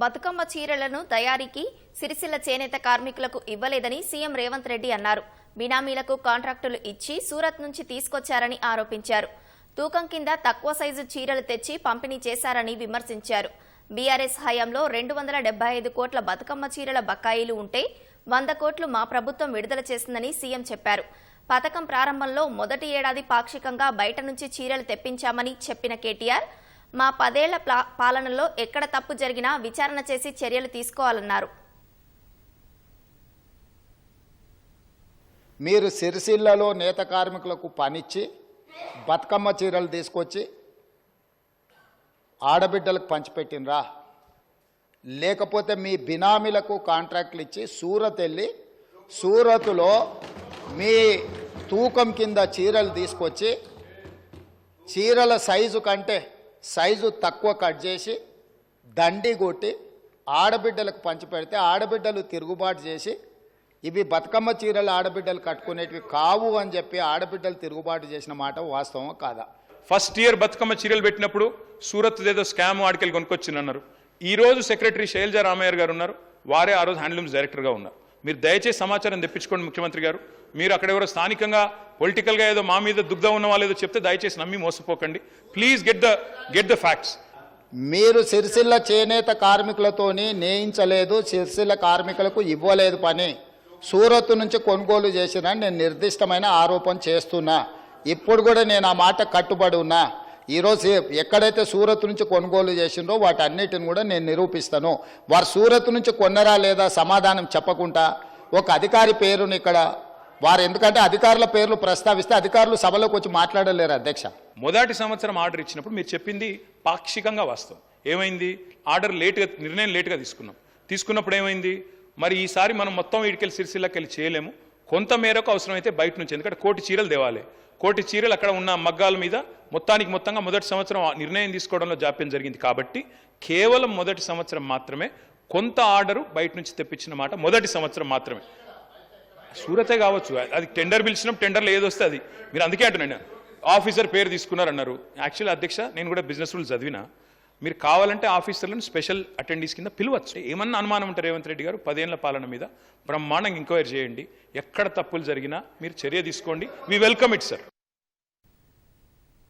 బతుకమ్మ చీరలను తయారీకి సిరిసిల్ల చేనేత కార్మికులకు ఇవ్వలేదని సీఎం రేవంత్ రెడ్డి అన్నారు. బినామీలకు కాంట్రాక్టులు ఇచ్చి సూరత్ నుంచి తీసుకొచ్చారని ఆరోపించారు. తూకం కింద తక్కువ సైజు చీరలు తెచ్చి పంపిణీ చేశారని విమర్శించారు. బీఆర్ఎస్ హయాంలో రెండు వందల డెబ్బై ఐదు కోట్ల బతుకమ్మ చీరల బకాయిలు ఉంటే వంద కోట్లు మా ప్రభుత్వం విడుదల చేసిందని సీఎం చెప్పారు. పథకం ప్రారంభంలో మొదటి ఏడాది పాక్షికంగా బయట నుంచి చీరలు తెప్పించామని చెప్పిన కేటీఆర్ మా పదేళ్ళ ప్లా- పాలనలో ఎక్కడ తప్పు జరిగినా విచారణ చేసి చర్యలు తీసుకోవాలన్నారు. మీరు సిరిసిల్లలో నేత కార్మికులకు పనిచ్చి బతుకమ్మ చీరలు తీసుకొచ్చి ఆడబిడ్డలకు పంచిపెట్టినరా లేకపోతే మీ బినామీలకు కాంట్రాక్ట్లు ఇచ్చి సూరత్ వెళ్ళి సూరత్లో మీ తూకం కింద చీరలు తీసుకొచ్చి చీరల సైజు కంటే సైజు తక్కువ కట్ చేసి దండి కొట్టి ఆడబిడ్డలకు పంచిపెడితే ఆడబిడ్డలు తిరుగుబాటు చేసి ఇవి బతుకమ్మ చీరలు ఆడబిడ్డలు కట్టుకునేటివి కావు అని చెప్పి ఆడబిడ్డలు తిరుగుబాటు చేసిన మాట వాస్తవం కాదా? ఫస్ట్ ఇయర్ బతుకమ్మ చీరలు పెట్టినప్పుడు సూరత్ ఏదో స్కామ్ ఆడికెళ్ళి కొనుక్కొచ్చిందన్నారు. ఈరోజు ఈ రోజు సెక్రటరీ శైలజ రామయ్య గారు ఉన్నారు. వారే ఆ రోజు హ్యాండ్లూమ్స్ డైరెక్టర్గా ఉన్నారు. మీరు దయచేసి సమాచారం తెప్పించుకోండి ముఖ్యమంత్రి గారు. మీరు అక్కడెవరో స్థానికంగా పొలిటికల్గా ఏదో మా మీద దుగ్ధం ఉన్న వాళ్ళేదో ఏదో చెప్తే దయచేసి నమ్మి మోసపోకండి. Please get the get the facts మీరు సిరిసిల్ల చేనేత కార్మికులతోని నేయించలేదు సిరిసిల్ల కార్మికులకు ఇవ్వలేదు పని. సూరత్ నుంచి కొనుగోలు చేసిన నేను నిర్దిష్టమైన ఆరోపణ చేస్తున్నా. ఇప్పుడు కూడా నేను ఆ మాట కట్టుబడి ఉన్నా. ఈరోజు ఎక్కడైతే సూరత్ నుంచి కొనుగోలు చేసిండ్రో వాటన్నిటిని కూడా నేను నిరూపిస్తాను. వారు సూరత్ నుంచి కొన్నరా లేదా సమాధానం చెప్పకుండా ఒక అధికారి పేరుని ఇక్కడ వారు ఎందుకంటే అధికారుల పేర్లు ప్రస్తావిస్తే అధికారులు సభలోకి వచ్చి మాట్లాడలేరు అధ్యక్ష. మొదటి సంవత్సరం ఆర్డర్ ఇచ్చినప్పుడు మీరు చెప్పింది పాక్షికంగా వాస్తవం. ఏమైంది? ఆర్డర్ లేట్గా నిర్ణయం లేట్గా తీసుకున్నాం. తీసుకున్నప్పుడు ఏమైంది? మరి ఈసారి మనం మొత్తం వీడికెళ్ళి సిరిసిల్లకెళ్ళి చేయలేము. కొంత మేరకు అవసరమైతే బయట నుంచి ఎందుకంటే కోటి చీరలు దేవాలి కోటి చీరలు అక్కడ ఉన్న మగ్గాల మీద మొత్తానికి మొత్తంగా మొదటి సంవత్సరం నిర్ణయం తీసుకోవడంలో జాప్యం జరిగింది కాబట్టి కేవలం మొదటి సంవత్సరం మాత్రమే కొంత ఆర్డరు బయట నుంచి తెప్పించిన మాట మొదటి సంవత్సరం మాత్రమే. సూరతే కావచ్చు అది టెండర్ పిలిచినాం టెండర్లో ఏది వస్తే అది. మీరు అందుకే అంటున్నాను ఆఫీసర్ పేరు తీసుకున్నారన్నారు. యాక్చువల్లీ అధ్యక్ష నేను కూడా బిజినెస్ రూల్స్ చదివినా. మీరు కావాలంటే ఆఫీసర్లను స్పెషల్ అటెండీస్ కింద పిలవచ్చు. ఏమన్నా అనుమానం ఉంటారు రేవంత్ రెడ్డి గారు పదేళ్ళ పాలన మీద బ్రహ్మాండంగా ఎంక్వైరీ చేయండి. ఎక్కడ తప్పులు జరిగినా మీరు చర్య తీసుకోండి. We welcome it sir.